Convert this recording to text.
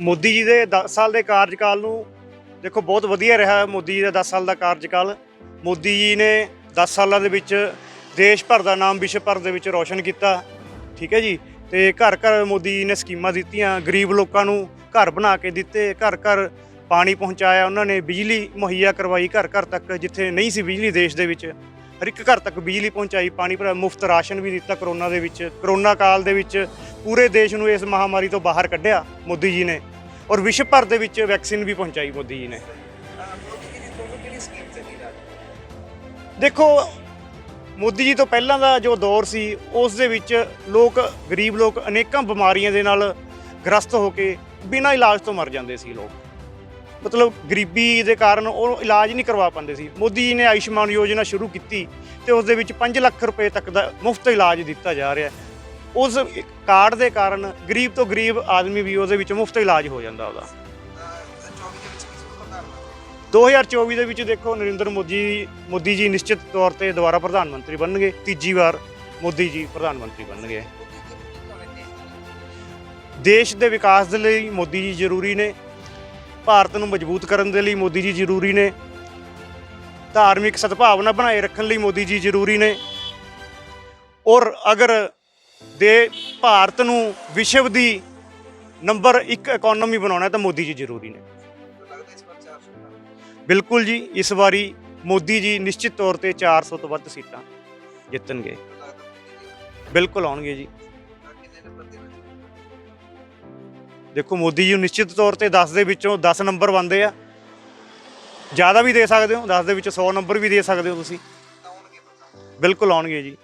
ਮੋਦੀ ਜੀ ਦੇ 10 ਸਾਲ ਦੇ ਕਾਰਜਕਾਲ ਨੂੰ ਦੇਖੋ, ਬਹੁਤ ਵਧੀਆ ਰਿਹਾ ਮੋਦੀ ਜੀ ਦਾ 10 ਸਾਲ ਦਾ ਕਾਰਜਕਾਲ। ਮੋਦੀ ਜੀ ਨੇ 10 ਸਾਲਾਂ ਦੇ ਵਿੱਚ ਦੇਸ਼ ਭਰ ਦਾ ਨਾਮ ਵਿਸ਼ਵ ਭਰ ਦੇ ਵਿੱਚ ਰੌਸ਼ਨ ਕੀਤਾ, ਠੀਕ ਹੈ ਜੀ? ਤੇ ਘਰ ਘਰ ਮੋਦੀ ਜੀ ਨੇ ਸਕੀਮਾਂ ਦਿੱਤੀਆਂ, ਗਰੀਬ ਲੋਕਾਂ ਨੂੰ ਘਰ ਬਣਾ ਕੇ ਦਿੱਤੇ, ਘਰ ਘਰ ਪਾਣੀ ਪਹੁੰਚਾਇਆ, ਉਹਨਾਂ ਨੇ ਬਿਜਲੀ ਮੁਹੱਈਆ ਕਰਵਾਈ ਘਰ ਘਰ ਤੱਕ, ਜਿੱਥੇ ਨਹੀਂ ਸੀ ਬਿਜਲੀ ਦੇਸ਼ ਦੇ ਵਿੱਚ। ਹਰ ਇੱਕ ਘਰ ਤੱਕ ਬਿਜਲੀ ਪਹੁੰਚਾਈ, ਪਾਣੀ ਪਰ ਮੁਫਤ ਰਾਸ਼ਨ ਵੀ ਦਿੱਤਾ ਕਰੋਨਾ ਦੇ ਵਿੱਚ। ਕਰੋਨਾ ਕਾਲ ਦੇ ਵਿੱਚ ਪੂਰੇ ਦੇਸ਼ ਨੂੰ ਇਸ ਮਹਾਮਾਰੀ ਤੋਂ ਬਾਹਰ ਕੱਢਿਆ ਮੋਦੀ ਜੀ ਨੇ ਔਰ ਵਿਸ਼ਵ ਭਰ ਦੇ ਵਿੱਚ ਵੈਕਸੀਨ ਵੀ ਪਹੁੰਚਾਈ ਮੋਦੀ ਜੀ ਨੇ। ਦੇਖੋ, ਮੋਦੀ ਜੀ ਤੋਂ ਪਹਿਲਾਂ ਦਾ ਜੋ ਦੌਰ ਸੀ, ਉਸ ਦੇ ਵਿੱਚ ਲੋਕ, ਗਰੀਬ ਲੋਕ ਅਨੇਕਾਂ ਬਿਮਾਰੀਆਂ ਦੇ ਨਾਲ ਗ੍ਰਸਤ ਹੋ ਕੇ ਬਿਨਾਂ ਇਲਾਜ ਤੋਂ ਮਰ ਜਾਂਦੇ ਸੀ ਲੋਕ। ਮਤਲਬ ਗਰੀਬੀ ਦੇ ਕਾਰਨ ਉਹ ਇਲਾਜ ਨਹੀਂ ਕਰਵਾ ਪਾਉਂਦੇ ਸੀ। ਮੋਦੀ ਜੀ ਨੇ ਆਯੁਸ਼ਮਾਨ ਯੋਜਨਾ ਸ਼ੁਰੂ ਕੀਤੀ ਤੇ ਉਸ ਦੇ ਵਿੱਚ 5 ਲੱਖ ਰੁਪਏ ਤੱਕ ਦਾ ਮੁਫਤ ਇਲਾਜ ਦਿੱਤਾ ਜਾ ਰਿਹਾ ਹੈ। ਉਸ ਕਾਰਡ ਦੇ ਕਾਰਨ ਗਰੀਬ ਤੋਂ ਗਰੀਬ ਆਦਮੀ ਵੀ ਉਹਦੇ ਵਿੱਚ ਮੁਫਤ ਇਲਾਜ ਹੋ ਜਾਂਦਾ ਉਹਦਾ। 24 ਦੇ ਵਿੱਚ 2024 ਦੇ ਵਿੱਚ ਦੇਖੋ ਨਰਿੰਦਰ ਮੋਦੀ ਮੋਦੀ ਜੀ ਨਿਸ਼ਚਿਤ ਤੌਰ ਤੇ ਦੁਬਾਰਾ ਪ੍ਰਧਾਨ ਮੰਤਰੀ ਬਣਨਗੇ, ਤੀਜੀ ਵਾਰ ਮੋਦੀ ਜੀ ਪ੍ਰਧਾਨ ਮੰਤਰੀ ਬਣਨਗੇ। ਦੇਸ਼ ਦੇ ਵਿਕਾਸ ਦੇ ਲਈ ਮੋਦੀ ਜੀ ਜ਼ਰੂਰੀ ਨੇ, ਭਾਰਤ ਨੂੰ ਮਜ਼ਬੂਤ ਕਰਨ ਦੇ ਲਈ ਮੋਦੀ ਜੀ ਜ਼ਰੂਰੀ ਨੇ, ਧਾਰਮਿਕ ਸਦਭਾਵਨਾ ਬਣਾਏ ਰੱਖਣ ਲਈ ਮੋਦੀ ਜੀ ਜ਼ਰੂਰੀ ਨੇ। ਔਰ ਅਗਰ ਦੇ ਭਾਰਤ ਨੂੰ ਵਿਸ਼ਵ ਦੀ ਨੰਬਰ 1 ਇਕਨੋਮੀ ਬਣਾਉਣਾ ਤਾਂ ਮੋਦੀ ਜੀ ਜ਼ਰੂਰੀ ਨੇ। ਬਿਲਕੁਲ ਜੀ, ਇਸ ਵਾਰੀ ਮੋਦੀ ਜੀ ਨਿਸ਼ਚਿਤ ਤੌਰ ਤੇ 400 ਤੋਂ ਵੱਧ ਸੀਟਾਂ ਜਿੱਤਣਗੇ। ਬਿਲਕੁਲ ਆਉਣਗੇ ਜੀ। ਦੇਖੋ, ਮੋਦੀ ਜੀ ਨਿਸ਼ਚਿਤ ਤੌਰ ਤੇ 10 ਦੇ ਵਿੱਚੋਂ 10 ਨੰਬਰ ਬੰਦੇ ਆ। ਜ਼ਿਆਦਾ ਵੀ ਦੇ ਸਕਦੇ ਹੋ 10 ਦੇ ਵਿੱਚੋਂ 100 ਨੰਬਰ ਵੀ ਦੇ ਸਕਦੇ ਹੋ ਤੁਸੀਂ। ਬਿਲਕੁਲ ਆਉਣਗੇ ਜੀ।